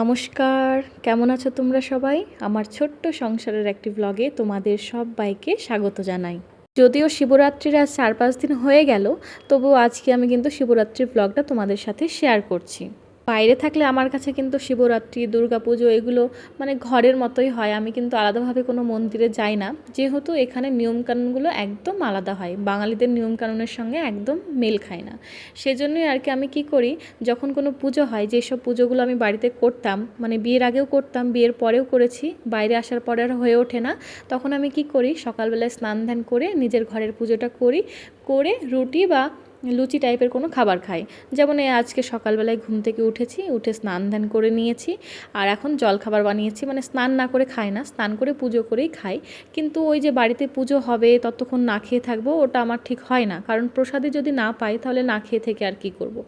নমস্কার, কেমন আছো তোমরা সবাই? আমার ছোট্ট সংসারের একটি ব্লগে তোমাদের সবাইকে স্বাগত জানাই। যদিও শিবরাত্রির আজ চার পাঁচ দিন হয়ে গেল, তবুও আজকে আমি কিন্তু শিবরাত্রির ব্লগটা তোমাদের সাথে শেয়ার করছি। বাইরে থাকলে আমার কাছে কিন্তু শিবরাত্রি, দুর্গাপুজো এগুলো মানে ঘরের মতোই হয়। আমি কিন্তু আলাদাভাবে কোনো মন্দিরে যাই না। যেহেতু এখানে নিয়মকানুনগুলো একদম আলাদা হয়। বাঙালিদের নিয়মকানুনের সঙ্গে একদম মেল খায় না। সেজন্যই আর কি আমি কি করি, যখন কোনো পুজো হয়, যেসব পুজোগুলো আমি বাড়িতে করতাম মানে বিয়ের আগেও করতাম, বিয়ের পরেও করেছি, বাইরে আসার পরে আর হয়ে ওঠে না, তখন আমি কি করি, সকালবেলায় স্নান ধ্যান করে নিজের ঘরের পুজোটা করি, করে রুটি বা লুচি টাইপের কোনো খাবার খাই। যেমন এই আজকে সকালবেলায় ঘুম থেকে উঠেছি, উঠে স্নান ধ্যান করে নিয়েছি। আর এখন জল খাবার বানিয়েছি মানে স্নান না করে খাই না, স্নান করে পুজো করেই খাই। কিন্তু ওই যে বাড়িতে পুজো হবে, ততক্ষণ না খেয়ে থাকব, ওটা আমার ঠিক হয় না। কারণ প্রসাদে যদি না পাই, তাহলে না খেয়ে থেকে আর কি করব।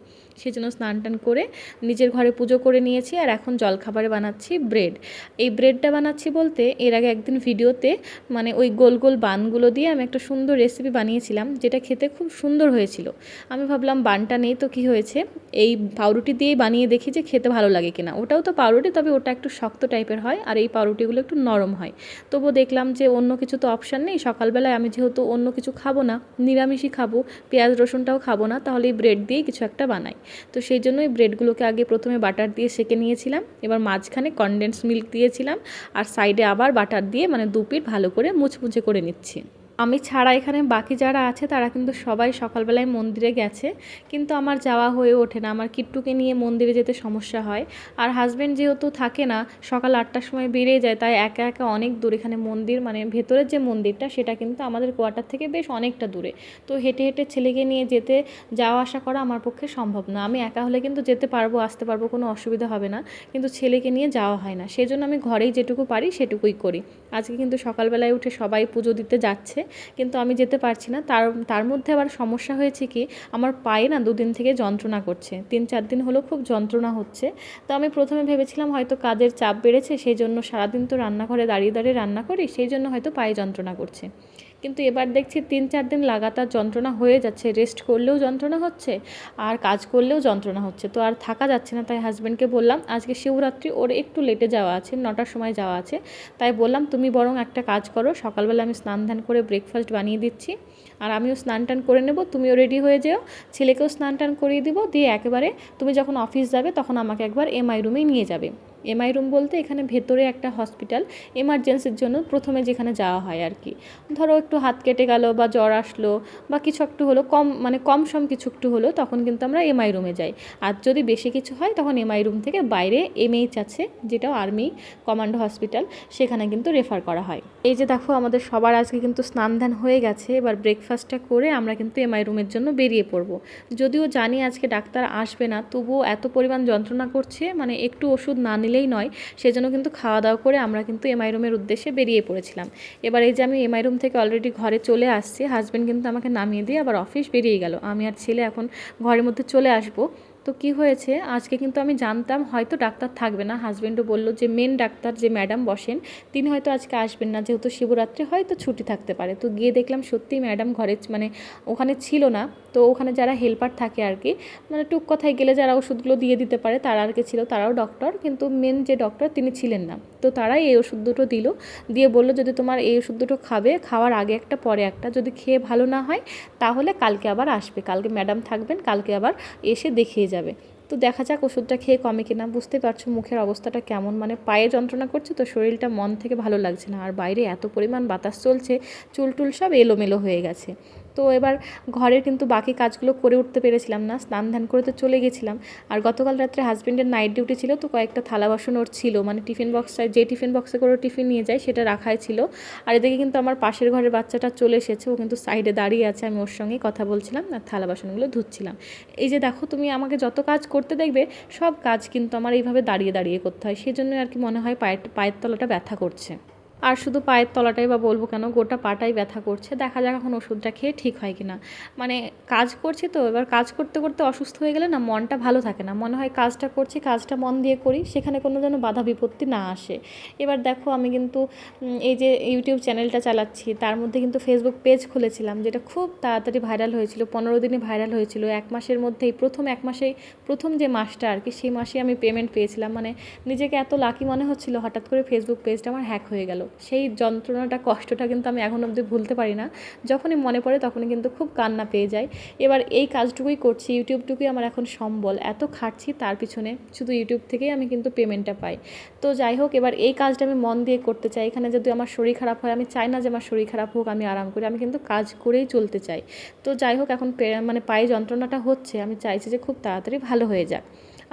সেই জন্য স্নান টান করে নিজের ঘরে পুজো করে নিয়েছি, আর এখন জলখাবারে বানাচ্ছি ব্রেড। এই ব্রেডটা বানাচ্ছি বলতে, এর আগে একদিন ভিডিওতে মানে ওই গোল গোল বানগুলো দিয়ে আমি একটা সুন্দর রেসিপি বানিয়েছিলাম, যেটা খেতে খুব সুন্দর হয়েছিল। আমি ভাবলাম, বানটা নেই তো কি হয়েছে? এই পাউরুটি দিয়েই বানিয়ে দেখি যে খেতে ভালো লাগে কিনা। ওটাও তো পাউরুটি, তবে ওটা একটু শক্ত টাইপের হয় আর এই পাউরুটিগুলো একটু নরম হয়। তবুও দেখলাম যে অন্য কিছু তো অপশান নেই। সকালবেলায় আমি যেহেতু অন্য কিছু খাব না, নিরামিষই খাব, পেঁয়াজ রসুনটাও খাব না তাহলে এই ব্রেড দিয়েই কিছু একটা বানাই। তো সেই জন্য এই ব্রেডগুলোকে আগে প্রথমে বাটার দিয়ে সেকে নিয়েছিলাম, এবার মাঝখানে কনডেন্স মিল্ক দিয়েছিলাম, আর সাইডে আবার বাটার দিয়ে মানে দু পিঠ ভালো করে মুচমুচে করে নিচ্ছি। আমি ছাড়া এখানে বাকি যারা আছে, তারা কিন্তু সবাই সকালবেলায় মন্দিরে গেছে। কিন্তু আমার যাওয়া হয়ে ওঠে না। আমার কিট্টুকে নিয়ে মন্দিরে যেতে সমস্যা হয়। আর হাজব্যান্ড যেহেতু থাকে না, সকাল আটটার সময় বেরিয়ে যায়, তাই একা একা অনেক দূর এখানে মন্দির মানে ভেতরের যে মন্দিরটা, সেটা কিন্তু আমাদের কোয়ার্টার থেকে বেশ অনেকটা দূরে। তো হেঁটে হেঁটে ছেলেকে নিয়ে যেতে, যাওয়া আসা করা আমার পক্ষে সম্ভব না। আমি একা হলে কিন্তু যেতে পারব, আসতে পারব, কোনো অসুবিধা হবে না। কিন্তু ছেলেকে নিয়ে যাওয়া হয় না। সেই জন্য আমি ঘরেই যেটুকু পারি, সেটুকুই করি। আজকে কিন্তু সকালবেলায় উঠে সবাই পুজো দিতে যাচ্ছে। কিন্তু আমি যেতে পারছি না। তার তার মধ্যে আবার সমস্যা হয়েছে কি, আমার পায়ে না দুদিন থেকে যন্ত্রণা করছে। তিন, চার দিন হলো খুব যন্ত্রণা হচ্ছে। তো আমি প্রথমে ভেবেছিলাম হয়তো কাজের চাপ বেড়েছে, সেই জন্য সারাদিন তো রান্নাঘরে দাঁড়িয়ে দাঁড়িয়ে রান্না করি, সেই জন্য হয়তো পায়ে যন্ত্রণা করছে। কিন্তু এবার দেখছি তিন চার দিন লাগাতার যন্ত্রণা হয়ে যাচ্ছে রেস্ট করলেও যন্ত্রণা হচ্ছে, আর কাজ করলেও যন্ত্রণা হচ্ছে। তো আর থাকা যাচ্ছে না, তাই হাজব্যান্ডকে বললাম, আজকে শিবরাত্রি, ওর একটু লেটে যাওয়া আছে, নটার সময় যাওয়া আছে। তাই বললাম, তুমি বরং একটা কাজ করো, সকালবেলা আমি স্নান ধান করে ব্রেকফাস্ট বানিয়ে দিচ্ছি, আর আমিও স্নান টান করে নেব, তুমিও রেডি হয়ে যেও, ছেলেকেও স্নান টান করিয়ে দিব, দিয়ে একেবারে তুমি যখন অফিস যাবে, তখন আমাকে একবার এমআই রুমেই নিয়ে যাবে। এমআই রুম বলতে এখানে ভেতরে একটা হসপিটাল এমার্জেন্সির জন্য প্রথমে যেখানে যাওয়া হয় আর কি। ধরো একটু হাত কেটে গেল বা জ্বর আসলো বা কিছু একটু হলো, কম মানে কম সম কিছু একটু হলো, তখন কিন্তু আমরা এমআই রুমে যাই। আর যদি বেশি কিছু হয়, তখন এমআই রুম থেকে বাইরে এমএইচ আছে, যেটাও আর্মি কমান্ডো হসপিটাল, সেখানে কিন্তু রেফার করা হয়। এই যে দেখো, আমাদের সবার আজকে কিন্তু স্নান ধান হয়ে গেছে। এবার ব্রেকফাস্টটা করে আমরা কিন্তু এমআই রুমের জন্য বেরিয়ে পড়ব। যদিও জানি আজকে ডাক্তার আসবে না, তবুও এত পরিমাণ যন্ত্রণা করছে মানে একটু ওষুধ না নিলেই নয়, সেজন্য কিন্তু খাওয়া দাওয়া করে আমরা কিন্তু এমআই রুমের উদ্দেশ্যে বেরিয়ে পড়েছিলাম। এবার এই যে আমি এমআই রুম থেকে অলরেডি ঘরে চলে আসছি হাজব্যান্ড কিন্তু আমাকে নামিয়ে দিয়ে আবার অফিস বেরিয়ে গেল। আমি আর ছেলে এখন ঘরের মধ্যে চলে আসব। তো কি হয়েছে? আজকে কিন্তু আমি জানতাম, হয়তো ডাক্তার থাকবে না। হাজব্যান্ডও বলল যে, মেন ডাক্তার যে ম্যাডাম বসেন, তিনি হয়তো আজকে আসবেন না। যেহেতু শিবরাত্রি, হয়তো ছুটি থাকতে পারে। তো গিয়ে দেখলাম সত্যিই ম্যাডাম ঘরে মানে ওখানে ছিল না। তো ওখানে যারা হেল্পার থাকে আর কি মানে টুক কথায় গেলে যারা ওষুধগুলো দিয়ে দিতে পারে, তারা আর কি ছিল, তারাও ডক্টর। কিন্তু মেন যে ডক্টর, তিনি ছিলেন না। তো তারাই এই ওষুধ দুটো দিল। দিয়ে বলল, যদি তোমার এই ওষুধ দুটো খাবে, খাওয়ার আগে একটা, পরে একটা। যদি খেয়ে ভালো না হয়, তাহলে কালকে আবার আসবে। কালকে ম্যাডাম থাকবেন, কালকে আবার এসে দেখিয়ে যাবে। তো দেখা যাক ওষুধটা খেয়ে কমে কিনা। বুঝতে পারছ মুখের অবস্থাটা কেমন। মানে পায়ে যন্ত্রণা করছে তো শরীরটা মন থেকে ভালো লাগছে না। আর বাইরে এত পরিমাণ বাতাস চলছে চুল টুল সব এলোমেলো হয়ে গেছে। তো এবার ঘরের কিন্তু বাকি কাজগুলো করে উঠতে পেরেছিলাম না, স্নান ধ্যান করে তো চলে গেছিলাম। আর গতকাল রাত্রে হাজব্যান্ডের নাইট ডিউটি ছিল তো কয়েকটা থালা বাসন ওর ছিল মানে টিফিন বক্সটায় যে টিফিন বক্সে করে টিফিন নিয়ে যায় সেটা রাখাই ছিল। আর এদিকে কিন্তু আমার পাশের ঘরের বাচ্চাটা চলে এসেছে, ও কিন্তু সাইডে দাঁড়িয়ে আছে, আমি ওর সঙ্গেই কথা বলছিলাম আর থালা বাসনগুলো ধুচ্ছিলাম। এই যে দেখো, তুমি আমাকে যত কাজ করতে দেখবে, সব কাজ কিন্তু আমার এইভাবে দাঁড়িয়ে দাঁড়িয়ে করতে হয় সেই জন্য আর কি মনে হয় পায়ের পায়ের তলাটা ব্যথা করছে। আর শুধু পায়ের তলাটাই বা বলব কেন, গোটা পাটাই ব্যথা করছে। দেখা যাক এখন ওষুধটা খেয়ে ঠিক হয় কিনা। মানে কাজ করছি তো, এবার কাজ করতে করতে অসুস্থ হয়ে গেলে না মনটা ভালো থাকে না। মনে হয় কাজটা করছি, কাজটা মন দিয়ে করি, সেখানে কোনো যেন বাধা বিপত্তি না আসে। এবার দেখো আমি কিন্তু এই যে ইউটিউব চ্যানেলটা চালাচ্ছি, তার মধ্যে কিন্তু ফেসবুক পেজ খুলেছিলাম, যেটা খুব তাড়াতাড়ি ভাইরাল হয়েছিল, পনেরো দিনে ভাইরাল হয়েছিল। এক মাসের মধ্যেই, প্রথম এক মাসেই, প্রথম যে মাসটা আর কি, সেই মাসে আমি পেমেন্ট পেয়েছিলাম। মানে নিজেকে এত লাকি মনে হচ্ছিল, হঠাৎ করে ফেসবুক পেজটা আমার হ্যাক হয়ে গেল। সেই যন্ত্রণাটা, কষ্টটা কিন্তু আমি এখন অবধি ভুলতে পারি না। যখনই মনে পড়ে তখনই কিন্তু খুব কান্না পেয়ে যায় এবার এই কাজটুকুই করছি, ইউটিউবটুকুই আমার এখন সম্বল। এত খাটছি তার পিছনে শুধু ইউটিউব থেকেই আমি কিন্তু পেমেন্টটা পাই। তো যাই হোক, এবার এই কাজটা আমি মন দিয়ে করতে চাই। এখানে যদি আমার শরীর খারাপ হয়, আমি চাই না যে আমার শরীর খারাপ হোক, আমি আরাম করি। আমি কিন্তু কাজ করেই চলতে চাই। তো যাই হোক, এখন মানে পায়ে যন্ত্রণাটা হচ্ছে। আমি চাইছি যে খুব তাড়াতাড়ি ভালো হয়ে যাক।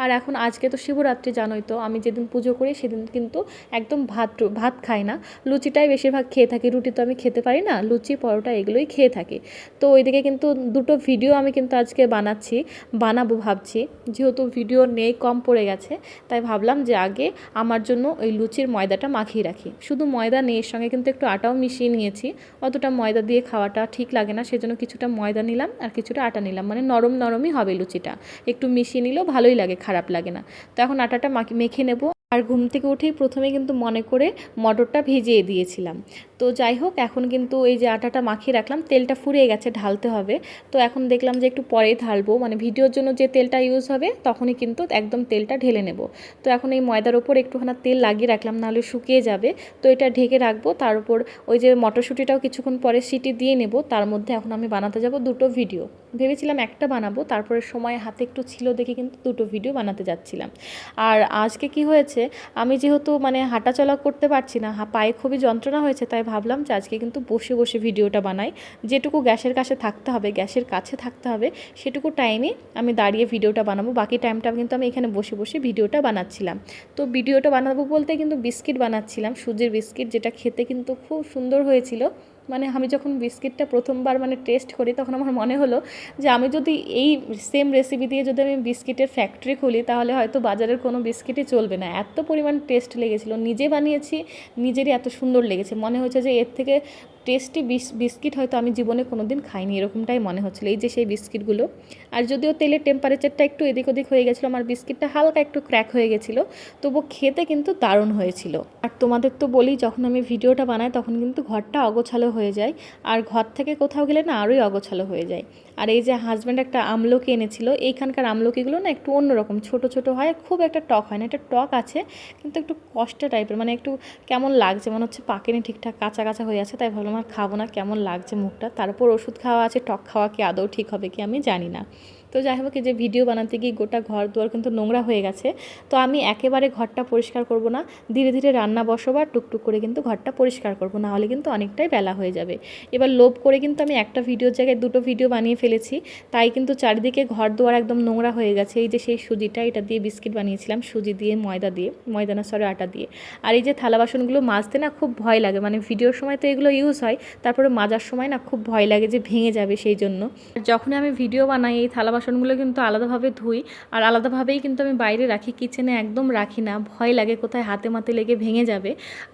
আর এখন আজকে তো শিবরাত্রি, জানোই তো, আমি যেদিন পুজো করি সেদিন কিন্তু একদম ভাত ভাত খাই না। লুচিটাই বেশিরভাগ খেয়ে থাকি, রুটি তো আমি খেতে পারি না, লুচি, পরোটা এগুলোই খেয়ে থাকি। তো ওইদিকে কিন্তু দুটো ভিডিও আমি কিন্তু আজকে বানাচ্ছি, বানাবো ভাবছি। যেহেতু ভিডিও নেই, কম পড়ে গেছে, তাই ভাবলাম যে আগে আমার জন্য ওই লুচির ময়দাটা মাখিয়ে রাখি। শুধু ময়দা নেই, এর সঙ্গে কিন্তু একটু আটাও মিশিয়ে নিয়েছি। অতটা ময়দা দিয়ে খাওয়াটা ঠিক লাগে না, সেজন্য কিছুটা ময়দা নিলাম আর কিছুটা আটা নিলাম। মানে নরম নরমই হবে লুচিটা। একটু মিশিয়ে নিলেও ভালোই লাগে খারাপ লাগে না। তো এখন আটাটা মাখি, মেখে নেব। আর ঘুম থেকে উঠেই প্রথমে কিন্তু মনে করে মটরটা ভিজিয়ে দিয়েছিলাম। তো যাই হোক, এখন কিন্তু এই যে আটাটা মাখিয়ে রাখলাম, তেলটা ফুরিয়ে গেছে, ঢালতে হবে। তো এখন দেখলাম যে একটু পরেই ঢালবো। মানে ভিডিওর জন্য যে তেলটা ইউজ হবে, তখনই কিন্তু একদম তেলটা ঢেলে নেব। তো এখন এই ময়দার ওপর একটুখানা তেল লাগিয়ে রাখলাম, নাহলে শুকিয়ে যাবে। তো এটা ঢেকে রাখব। তার উপর ওই যে মটরশুঁটিটাও কিছুক্ষণ পরে সিটি দিয়ে নেব। তার মধ্যে এখন আমি বানাতে যাব দুটো ভিডিও ভেবেছিলাম একটা বানাবো, তারপরে সময় হাতে একটু ছিল দেখে কিন্তু দুটো ভিডিও বানাতে যাচ্ছিলাম। আর আজকে কি হয়েছে, আমি যেহেতু মানে হাঁটাচলা করতে পারছি না পায়ে খুবই যন্ত্রণা হয়েছে, তাই ভাবলাম যে আজকে কিন্তু বসে বসে ভিডিওটা বানাই। যেটুকু গ্যাসের কাছে থাকতে হবে, গ্যাসের কাছে থাকতে হবে, সেটুকু টাইমে আমি দাঁড়িয়ে ভিডিওটা বানাবো। বাকি টাইমটা কিন্তু আমি এখানে বসে বসে ভিডিওটা বানাচ্ছিলাম। তো ভিডিওটা বানাবো বলতে কিন্তু বিস্কিট বানাচ্ছিলাম, সুজির বিস্কিট, যেটা খেতে কিন্তু খুব সুন্দর হয়েছিল। মানে আমি যখন বিস্কিটটা প্রথমবার মানে টেস্ট করি, তখন আমার মনে হলো যে আমি যদি এই সেম রেসিপি দিয়ে যদি আমি বিস্কিটের ফ্যাক্টরি খুলি, তাহলে হয়তো বাজারের কোনো বিস্কিটই চলবে না। এত পরিমাণ টেস্ট লেগেছিলো। নিজে বানিয়েছি, নিজেরই এত সুন্দর লেগেছে। মনে হচ্ছে যে এর থেকে টেস্টি বিস্কিট হয়তো আমি জীবনে কোনো দিন খাইনি, এরকমটাই মনে হচ্ছিল, এই যে সেই বিস্কিটগুলো আর যদিও তেলের টেম্পারেচারটা একটু এদিক ওদিক হয়ে গেছিল, আমার বিস্কিটটা হালকা একটু ক্র্যাক হয়ে গেছিল, তবু খেতে কিন্তু দারুণ হয়েছিল। আর তোমাদের তো বলি, যখন আমি ভিডিওটা বানাই, তখন কিন্তু ঘরটা অগোছালো হয়ে যায়, আর ঘর থেকে কোথাও গেলে না আরোই অগোছালো হয়ে যায়। আর এই যে হাজব্যান্ড একটা আমলকি এনেছিল, এইখানকার আমলকিগুলো না একটু অন্যরকম, ছোট ছোট হয়, খুব একটা টক হয় না একটা টক আছে, কিন্তু একটু কষ্ট টাইপের মানে একটু কেমন লাগছে, মনে হচ্ছে পাকেনি ঠিকঠাক কাঁচা কাঁচা হয়ে আছে, তাই ভাবলাম আর খাব না, কেমন লাগছে মুখটা তারপর ওষুধ খাওয়া আছে, টক খাওয়া কি আদৌ ঠিক হবে কি আমি জানি না। তো যাই হোক যে ভিডিও বানাতে গিয়ে গোটা ঘর দুয়ার কিন্তু নোংরা হয়ে গেছে। তো আমি একেবারে ঘরটা পরিষ্কার করব না, ধীরে ধীরে রান্না বসবার টুকটুক করে কিন্তু ঘরটা পরিষ্কার করব, না হলে কিন্তু অনেকটাই বেলা হয়ে যাবে। এবার লোভ করে কিন্তু আমি একটা ভিডিওর জায়গায় দুটো ভিডিও বানিয়ে ফেলেছি, তাই কিন্তু চারিদিকে ঘর দুয়ার একদম নোংরা হয়ে গেছে। এই যে সেই সুজিটা, এটা দিয়ে বিস্কিট বানিয়েছিলাম, সুজি দিয়ে, ময়দা দিয়ে, ময়দা না, সরি, আটা দিয়ে। আর এই যে থালা বাসনগুলো মাজতে না খুব ভয় লাগে মানে ভিডিওর সময় তো এগুলো ইউজ হয়, তারপরে মাজার সময় না খুব ভয় লাগে যে ভেঙে যাবে সেই জন্য। আর যখনই আমি ভিডিও বানাই, এই থালা বাসনগুলো কিন্তু আলাদাভাবে ধুই। আর আলাদাভাবেই কিন্তু আমি বাইরে রাখি, কিচেনে একদম রাখি না। ভয় লাগে কোথায় হাতে মাতে লেগে ভেঙে যাবে।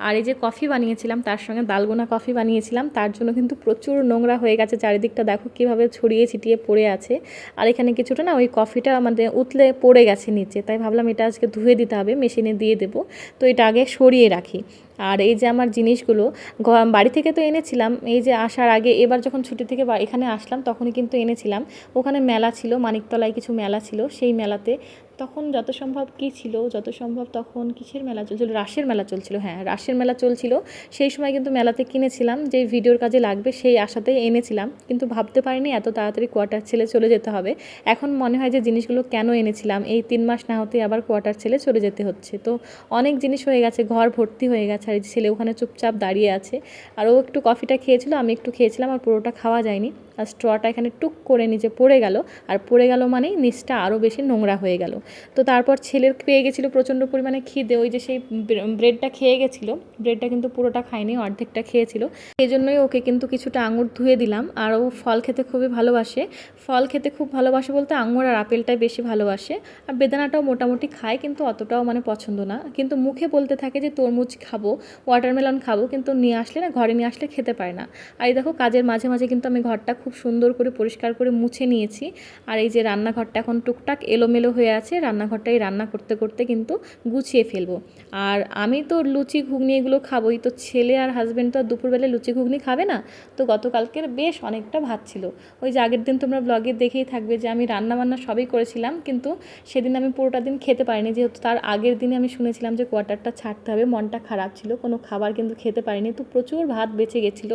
আর এই যে কফি বানিয়েছিলাম, তার সঙ্গে দালগোনা কফি বানিয়েছিলাম, তার জন্য কিন্তু প্রচুর নোংরা হয়ে গেছে। চারিদিকটা দেখো কীভাবে ছড়িয়ে ছিটিয়ে পড়ে আছে। আর এখানে কিছুটা না ওই কফিটা মানে উতলে পড়ে গেছে নিচে। তাই ভাবলাম এটা আজকে ধুয়ে দিতে হবে, মেশিনে দিয়ে দেবো। তো এটা আগে সরিয়ে রাখি। আর এই যে আমার জিনিসগুলো বাড়ি থেকে তো এনেছিলাম, এই যে আসার আগে এবার যখন ছুটি থেকে এখানে আসলাম তখনই কিন্তু এনেছিলাম। ওখানে মেলা ছিল, মানিকতলায় কিছু মেলা ছিল, সেই মেলাতে তখন যত সম্ভব কী ছিল, যত সম্ভব তখন কিসের মেলা চলছিল? রাসের মেলা চলছিল হ্যাঁ রাসের মেলা চলছিল। সেই সময় কিন্তু মেলাতে কিনেছিলাম, যে ভিডিওর কাজে লাগবে সেই আশাতেই এনেছিলাম। কিন্তু ভাবতে পারিনি এত তাড়াতাড়ি কোয়ার্টার ছেলে চলে যেতে হবে। এখন মনে হয় যে জিনিসগুলো কেন এনেছিলাম? এই তিন মাস না হতে আবার কোয়ার্টার ছেলে চলে যেতে হচ্ছে। তো অনেক জিনিস হয়ে গেছে, ঘর ভর্তি হয়ে গেছে, আর ছেলে ওখানে চুপচাপ দাঁড়িয়ে আছে। আর ও একটু কফিটা খেয়েছিল, আমি একটু খেয়েছিলাম, আর পুরোটা খাওয়া যায়নি। আর স্ট্রটা এখানে টুক করে নিচে পড়ে গেল। আর পড়ে গেল মানেই নিচটা আরও বেশি নোংরা হয়ে গেল। তো তারপর ছেলের পেয়ে গেছিল প্রচণ্ড পরিমাণে খিদে। ওই যে সেই ব্রেডটা খেয়ে গেছিল। ব্রেডটা কিন্তু পুরোটা খায়নি, অর্ধেকটা খেয়েছিল। সেই জন্যই ওকে কিন্তু কিছুটা আঙুর ধুয়ে দিলাম। আর ও ফল খেতে খুবই ভালোবাসে। ফল খেতে খুব ভালোবাসে বলতে আঙুর আর আপেলটাই বেশি ভালোবাসে। আর বেদানাটাও মোটামুটি খায়, কিন্তু অতটাও মানে পছন্দ না। কিন্তু মুখে বলতে থাকে যে, তরমুজ খাব ওয়াটারমেলন খাব। কিন্তু নিয়ে আসলে না, ঘরে নিয়ে আসলে খেতে পারে না। আর এই দেখো, কাজের মাঝে মাঝে কিন্তু আমি ঘরটা সুন্দর করে পরিষ্কার করে মুছে নিয়েছি। আর এই যে রান্নাঘরটা এখন টুকটাক এলোমেলো হয়ে আছে, রান্নাঘরটাই রান্না করতে করতে কিন্তু গুছিয়ে ফেলব। আর আমি তো লুচি, ঘুগনি এগুলো খাবোই, তো ছেলে আর হাজব্যান্ড তো দুপুরবেলায় লুচি, ঘুগনি খাবে না। তো গতকালকের বেশ অনেকটা ভাত ছিল। ওই যে আগের দিন তোমরা ব্লগে দেখেই থাকবে যে আমি রান্না বান্না সবই করেছিলাম, কিন্তু সেদিন আমি পুরোটা দিন খেতে পারিনি। যেহেতু তার আগের দিনে আমি শুনেছিলাম যে কোয়ার্টারটা ছাড়তে হবে, মনটা খারাপ ছিল, কোনো খাবার কিন্তু খেতে পারিনি। তো প্রচুর ভাত বেঁচে গেছিল।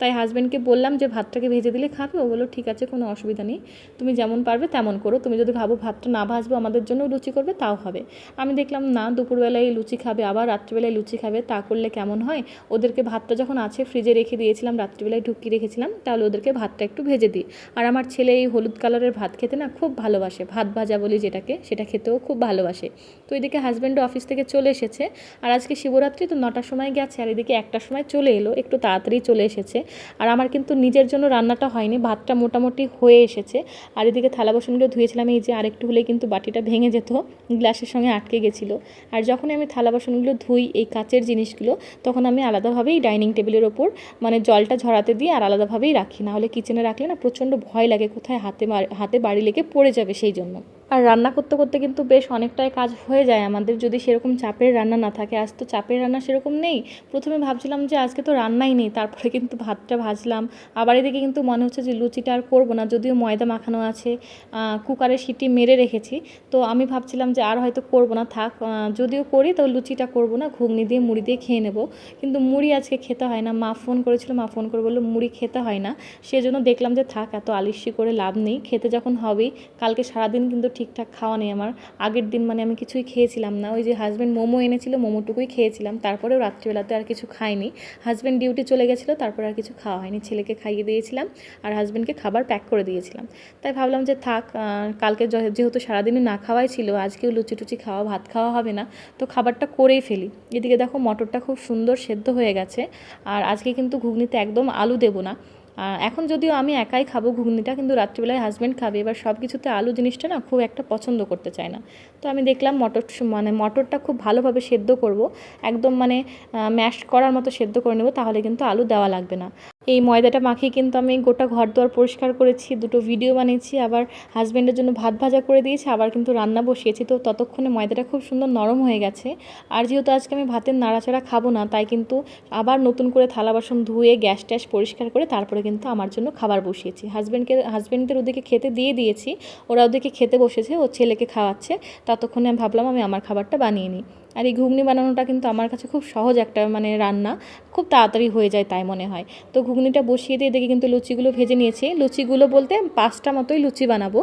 তাই হাজব্যান্ডকে বললাম যে ভাতটাকে ভেজে দিলে খাবে, ও ঠিক আছে, কোনো অসুবিধা নেই। তুমি যেমন পারবে তেমন করো। তুমি যদি ভাবো ভাতটা না ভাজবো, আমাদের জন্য লুচি করবে, তাও হবে। আমি দেখলাম, না, দুপুরবেলায় লুচি খাবে, আবার রাত্রিবেলায় লুচি খাবে, তা করলে কেমন হয়? ওদেরকে ভাতটা যখন আছে, ফ্রিজে রেখে দিয়েছিলাম, রাত্রিবেলায় ঢুকিয়ে রেখেছিলাম, তাহলে ওদেরকে ভাতটা একটু ভেজে দিই। আর আমার ছেলে এই হলুদ কালারের ভাত খেতে না খুব ভালোবাসে, ভাত ভাজা বলি যেটাকে, সেটা খেতেও খুব ভালোবাসে। তো এদিকে হাজব্যান্ডও অফিস থেকে চলে এসেছে, আর আজকে শিবরাত্রি তো নটার সময় গেছে, আর এদিকে একটার সময় চলে এলো, একটু তাড়াতাড়ি চলে এসেছে। আর আমার কিন্তু নিজের জন্য রান্নাটা হয়নি, ভাতটা মোটামুটি হয়ে এসেছে। আর এদিকে থালা বাসনগুলো ধুয়েছিলাম, এই যে আরেকটু হলে কিন্তু বাটিটা ভেঙে যেত, গ্লাসের সঙ্গে আটকে গেছিল। আর যখন আমি থালা বাসনগুলো ধুই, এই কাচের জিনিসগুলো, তখন আমি আলাদাভাবেই ডাইনিং টেবিলের ওপর মানে জলটা ঝরাতে দিই আর আলাদাভাবেই রাখি। না হলে কিচেনে রাখলে না প্রচণ্ড ভয় লাগে, কোথায় হাতে হাতে বাড়ি লেগে পড়ে যাবে সেই জন্য। আর রান্না করতে করতে কিন্তু বেশ অনেকটাই কাজ হয়ে যায় আমাদের যদি সেরকম চাপের রান্না না থাকে। আজ তো চাপের রান্না সেরকম নেই। প্রথমে ভাবছিলাম যে আজকে তো রান্নাই নেই, তারপরে কিন্তু ভাতটা ভাজলাম। আবার এদিকে কিন্তু মনে হচ্ছে যে লুচিটা আর করব না, যদিও ময়দা মাখানো আছে কুকারে সিটি মেরে রেখেছি। তো আমি ভাবছিলাম যে আর হয়তো করব না, থাক যদিও করি তো লুচিটা করব না, ঘুগনি দিয়ে মুড়ি দিয়ে খেয়ে নেব। কিন্তু মুড়ি আজকে খেতে হয় না। মা ফোন করেছিল, মা ফোন করে বলল, মুড়ি খেতে হয় না। সেজন্য দেখলাম যে থাক, এত আলিস্যি করে লাভ নেই। খেতে যখন হবেই, কালকে সারাদিন কিন্তু ঠিকঠাক খাওয়া নেই আমার। আগের দিন মানে আমি কিছুই খেয়েছিলাম না। ওই যে হাজব্যান্ড মোমো এনেছিল, মোমোটুকুই খেয়েছিলাম। তারপরেও রাত্রিবেলাতে আর কিছু খাইনি। হাজব্যান্ড ডিউটি চলে গেছিল, তারপর আর কিছু খাওয়া হয়নি। ছেলেকে খাইয়ে দিয়েছিলাম আর হাজব্যান্ডকে খাবার প্যাক করে দিয়েছিলাম। তাই ভাবলাম যে থাক কালকে যেহেতু সারাদিনই না খাওয়াই ছিল, আজকেও লুচি টুচি খাওয়া, ভাত খাওয়া হবে না, তো খাবারটা করেই ফেলি। এদিকে দেখো মটরটা খুব সুন্দর সেদ্ধ হয়ে গেছে। আর আজকে কিন্তু ঘুগনিতে একদম আলু দেবো না। এখন যদিও আমি একাই খাব ঘুগনিটা, কিন্তু রাত্রিবেলায় হাজব্যান্ড খাবে, এবার সব কিছুতে আলু জিনিসটা না খুব একটা পছন্দ করতে চায় না। তো আমি দেখলাম মটর মানে মটরটা খুব ভালোভাবে সেদ্ধ করব। একদম মানে ম্যাশ করার মতো সেদ্ধ করে নেব, তাহলে কিন্তু আলু দেওয়া লাগবে না। এই ময়দাটা মাখিয়ে কিন্তু আমি গোটা ঘর দুয়ার পরিষ্কার করেছি, দুটো ভিডিও বানিয়েছি, আবার হাজব্যান্ডের জন্য ভাত ভাজা করে দিয়েছি, আবার কিন্তু রান্না বসিয়েছি। তো ততক্ষণে ময়দাটা খুব সুন্দর নরম হয়ে গেছে। আর যেহেতু আজকে আমি ভাতের নাড়াচাড়া খাব না, তাই কিন্তু আবার নতুন করে থালা বাসন ধুয়ে গ্যাস ট্যাস পরিষ্কার করে তারপরে কিন্তু আমার জন্য খাবার বসিয়েছি। হাজব্যান্ডকে হাজব্যান্ডদের ওদিকে খেতে দিয়ে দিয়েছি, ওরা ওদিকে খেতে বসেছে, ও ছেলেকে খাওয়াচ্ছে, ততক্ষণে আমি ভাবলাম আমি আমার খাবারটা বানিয়ে নিই। আর এই ঘুগনি বানানোটা কিন্তু আমার কাছে খুব সহজ একটা মানে রান্না। খুব তাড়াতাড়ি হয়ে যায় তাই মনে হয়। তো ঘুগনিটা বসিয়ে দিয়ে দেখি কিন্তু লুচিগুলো ভেজে নিয়েছি। লুচিগুলো বলতে পাঁচটা মতোই লুচি বানাবো।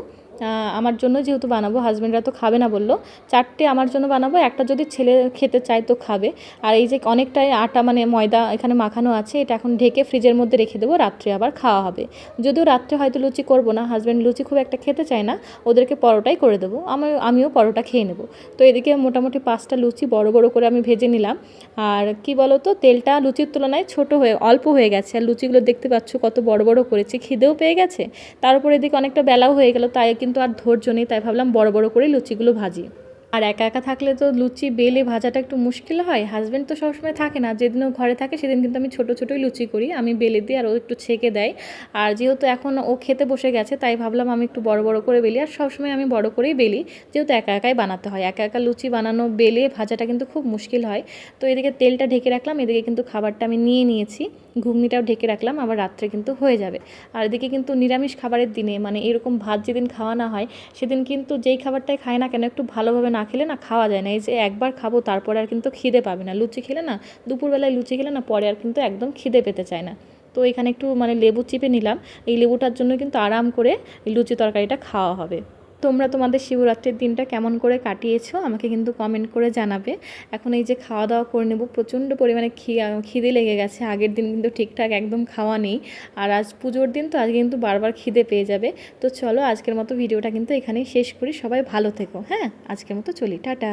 আমার জন্য যেহেতু বানাবো হাজব্যান্ডরা তো খাবে না বলল। চারটে আমার জন্য বানাবো, একটা যদি ছেলে খেতে চায় তো খাবে। আর এই যে অনেকটাই আটা মানে ময়দা এখানে মাখানো আছে, এটা এখন ঢেকে ফ্রিজের মধ্যে রেখে দেবো, রাত্রে আবার খাওয়া হবে। যদিও রাত্রে হয়তো লুচি করব না হাজব্যান্ড লুচি খুব একটা খেতে চায় না, ওদেরকে পরোটাই করে দেবো। আমি, আমিও পরোটা খেয়ে নেব। তো এদিকে মোটামুটি পাঁচটা লুচি বড় বড় করে আমি ভেজে নিলাম। আর কি বলো তো তেলটা লুচির তুলনায় ছোট হয়ে, অল্প হয়ে গেছে। আর লুচিগুলো দেখতে পাচ্ছ কত বড় বড় করেছি, খিদেও পেয়ে গেছে। তার উপর এদিকে অনেকটা বেলাও হয়ে গেল, তাই কিন্তু আর ধৈর্য নেই, তাই ভাবলাম বড় বড় করে লুচিগুলো ভাজি। আর একা একা থাকলে তো লুচি বেলে ভাজাটা একটু মুশকিল হয়। হাজব্যান্ড তো সবসময় থাকে না যেদিনও ঘরে থাকে সেদিন কিন্তু আমি ছোটো ছোটোই লুচি করি, আমি বেলে দিই আর ও একটু ছেঁকে দেয়। আর যেহেতু এখন ও খেতে বসে গেছে, তাই ভাবলাম আমি একটু বড় বড় করে বেলি, আর সবসময় আমি বড় করেই বেলি, যেহেতু একা একাই বানাতে হয়। একা একা লুচি বানানো, বেলে ভাজাটা কিন্তু খুব মুশকিল হয়। তো এদিকে তেলটা ঢেকে রাখলাম, এদিকে কিন্তু খাবারটা আমি নিয়ে নিয়েছি। ঘুগনিটাও ঢেকে রাখলাম, আবার রাত্রে কিন্তু হয়ে যাবে। আর এদিকে কিন্তু নিরামিষ খাবারের দিনে মানে এরকম ভাত যেদিন খাওয়া না হয়, সেদিন কিন্তু যেই খাবারটাই খায় না কেন, একটু ভালোভাবে না খেলে না খাওয়া যায় না। এই যে একবার খাব, তারপরে আর কিন্তু খিদে পাবে না। লুচি খেলে না, দুপুরবেলায় লুচি খেলে না, পরে আর কিন্তু একদম খিদে পেতে চায় না। তো এখানে একটু মানে লেবু চিপে নিলাম। এই লেবুটার জন্য কিন্তু আরাম করে লুচি তরকারিটা খাওয়া হবে। তোমরা তোমাদের শিবরাত্রির দিনটা কেমন করে কাটিয়েছো আমাকে কিন্তু কমেন্ট করে জানাবে। এখন এই যে খাওয়া দাওয়া করে নেব, প্রচণ্ড পরিমাণে খিদে লেগে গেছে। আগের দিন কিন্তু ঠিকঠাক একদম খাওয়া নেই। আর আজ পুজোর দিন তো আজকে কিন্তু বারবার খিদে পেয়ে যাবে। তো চলো আজকের মতো ভিডিওটা কিন্তু এখানেই শেষ করি। সবাই ভালো থেকো হ্যাঁ? আজকের মতো চলি, টাটা।